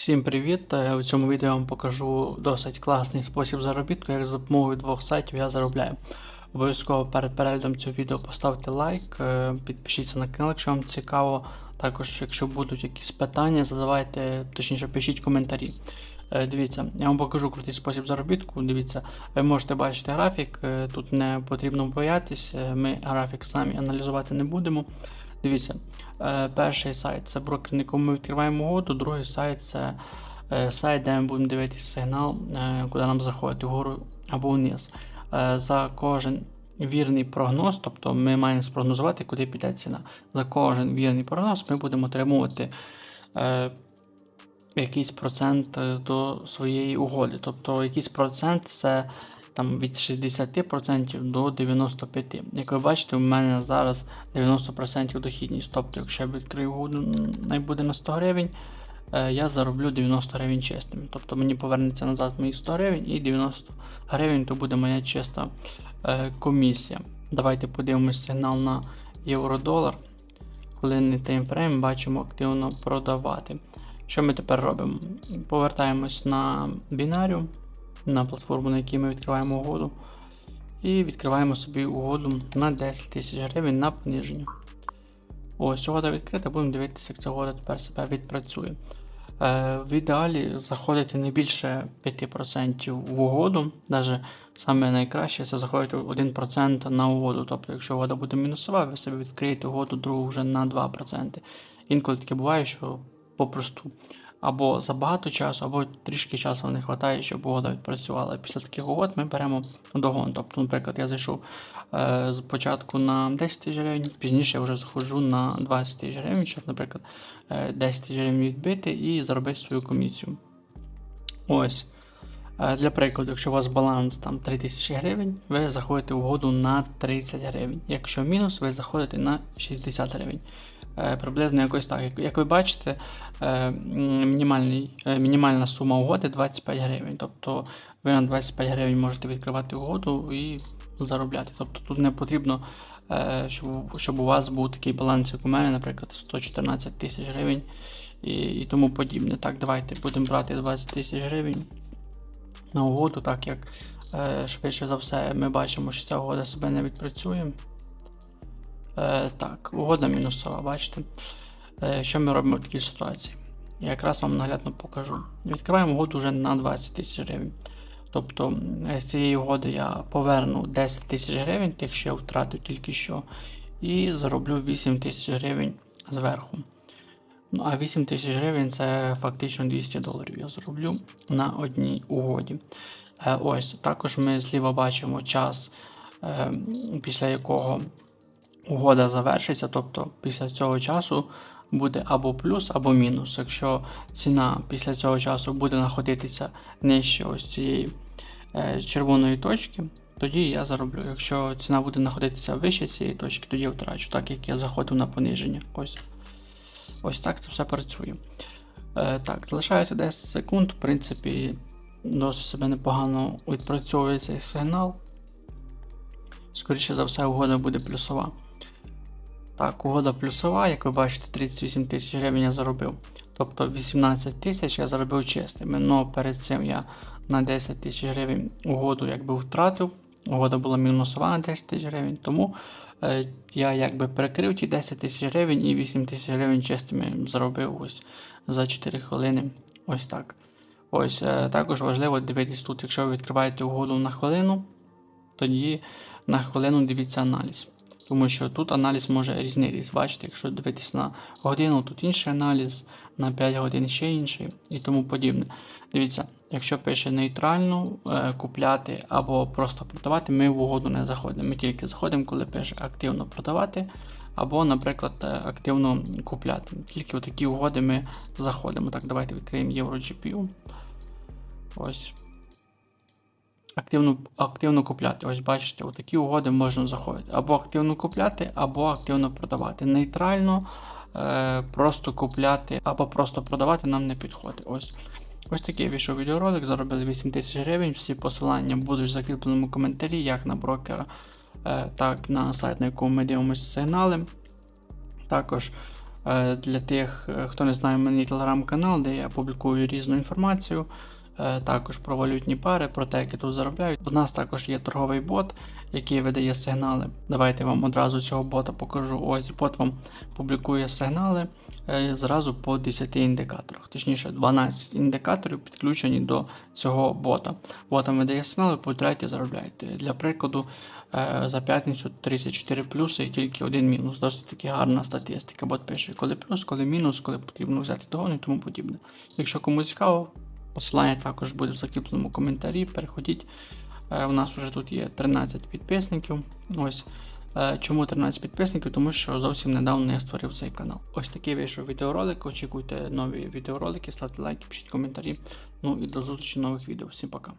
Всім привіт! Е, У цьому відео я вам покажу досить класний спосіб заробітку, як за допомогою двох сайтів я заробляю. Обов'язково перед переглядом цього відео поставте лайк, е, підпишіться на канал, якщо вам цікаво. Також, якщо будуть якісь питання, задавайте, точніше, пишіть коментарі. Е, Дивіться, я вам покажу крутий спосіб заробітку. Дивіться, ви можете бачити графік, тут не потрібно боятись, е, ми графік самі аналізувати не будемо. Дивіться, е, перший сайт це брокер, на якому ми відкриваємо угоду, другий сайт це е, сайт, де ми будемо дивитися сигнал, е, куди нам заходити вгору або вниз. За кожен вірний прогноз, тобто ми маємо спрогнозувати, куди піде ціна. За кожен вірний прогноз ми будемо отримувати якийсь процент до своєї угоди. Тобто якийсь процент це там від 60% до 95%. Як ви бачите, у мене зараз 90% дохідність. Тобто, якщо я відкрию угоду, м, най буде на 100 гривень, е, я зароблю 90 гривень чистими. Тобто мені повернеться назад мої 100 гривень і 90 гривень то буде моя чиста е, комісія. Давайте подивимось сигнал на євро-долар. Хвилинний таймфрейм бачимо активно продавати. Що ми тепер робимо? Повертаємось на бінарію, на платформу, на якій ми відкриваємо угоду. І відкриваємо собі угоду на 10 тисяч гривень на пониження. Ось, угода відкрита, будемо дивитися, як ця угода тепер себе відпрацює. Е, в ідеалі заходити не більше 5% в угоду, навіть саме найкраще це заходити 1% на угоду. Тобто, якщо угода буде мінусова, ви собі відкриєте угоду другу вже на 2%. Інколи таке буває, що попросту або забагато часу, або трішки часу не вистачає, щоб угода відпрацювала. Після таких угод ми беремо догон. Тобто, наприклад, я зайшов е, спочатку на 10 тисяч гривень, пізніше я вже заходжу на 20 тисяч гривень, щоб, наприклад, е, 10 тисяч гривень відбити і заробити свою комісію. Ось. Для прикладу, якщо у вас баланс там 3000 гривень, ви заходите в угоду на 30 гривень. Якщо мінус, ви заходите на 60 гривень. Е, Приблизно якось так. Як, ви бачите, е, мінімальний, е, мінімальна сума угоди 25 гривень. Тобто ви на 25 гривень можете відкривати угоду і заробляти. Тобто тут не потрібно, щоб, щоб у вас був такий баланс, як у мене, наприклад, 114 тисяч гривень і, і тому подібне. Так, давайте будемо брати 20 тисяч гривень на угоду, так як е, швидше за все ми бачимо, що ця угода себе не відпрацює. Е, так, угода мінусова, бачите. Е, що ми робимо в такій ситуації? Я якраз вам наглядно покажу. Відкриваємо угоду вже на 20 тисяч гривень. Тобто з цієї угоди я поверну 10 тисяч гривень, тих, що я втратив тільки що, і зароблю 8 тисяч гривень зверху. Ну, а 8 тисяч гривень це фактично 200 доларів. Я зроблю на одній угоді. Е, ось, також ми зліва бачимо час, е, після якого угода завершиться. Тобто після цього часу буде або плюс, або мінус. Якщо ціна після цього часу буде знаходитися нижче ось цієї е, червоної точки, тоді я зароблю. Якщо ціна буде знаходитися вище цієї точки, тоді я втрачу, так як я заходив на пониження. Ось. Ось так це все працює. Е, так, залишається 10 секунд. В принципі, досить себе непогано відпрацьовує цей сигнал. Скоріше за все, угода буде плюсова. Так, угода плюсова, як ви бачите, 38 тисяч гривень я заробив. Тобто 18 тисяч я заробив чистими. Но перед цим я на 10 тисяч гривень угоду якби втратив. Угода була мінусова на 10 тисяч гривень. Тому е, я якби перекрив ті 10 тисяч гривень і 8 тисяч гривень чистими заробив ось за 4 хвилини. Ось так. Ось е, також важливо дивитись тут, якщо ви відкриваєте угоду на хвилину, тоді на хвилину дивіться аналіз. Тому що тут аналіз може різнитись. Бачите, якщо дивитись на годину, тут інший аналіз, на 5 годин ще інший і тому подібне. Дивіться, якщо пише нейтрально е, купляти або просто продавати, ми в угоду не заходимо. Ми тільки заходимо, коли пише активно продавати, або, наприклад, е, активно купляти. Тільки в такі угоди ми заходимо. Так, давайте відкриємо EuroGPU. Ось. Активно, активно купляти. Ось бачите, у такі угоди можна заходити. Або активно купляти, або активно продавати. Нейтрально е, просто купляти, або просто продавати нам не підходить. Ось Ось такий вийшов відеоролик, заробили 8 тисяч гривень. Всі посилання будуть в закріпленому коментарі, як на брокера, е, так на сайт, на якому ми дивимося сигнали. Також Е, Для тих, е, хто не знає, є телеграм-канал, де я публікую різну інформацію. Е, Також про валютні пари, про те, які тут заробляють. У нас також є торговий бот, який видає сигнали. Давайте вам одразу цього бота покажу. Ось бот вам публікує сигнали е, зразу по 10 індикаторах. Точніше, 12 індикаторів підключені до цього бота. Бот вам видає сигнали, повторяйте, заробляйте. Для прикладу, е, за п'ятницю 34 плюси і тільки один мінус. Досить таки гарна статистика. Бот пише, коли плюс, коли мінус, коли потрібно взяти догон і тому подібне. Якщо комусь цікаво, посилання також буде в закріпленому коментарі. Переходіть. Е, У нас вже тут є 13 підписників. Ось. Е, Чому 13 підписників? Тому що зовсім недавно я створив цей канал. Ось такий вийшов відеоролик. Очікуйте нові відеоролики, ставте лайки, пишіть коментарі. Ну і до зустрічі нових відео. Всім пока.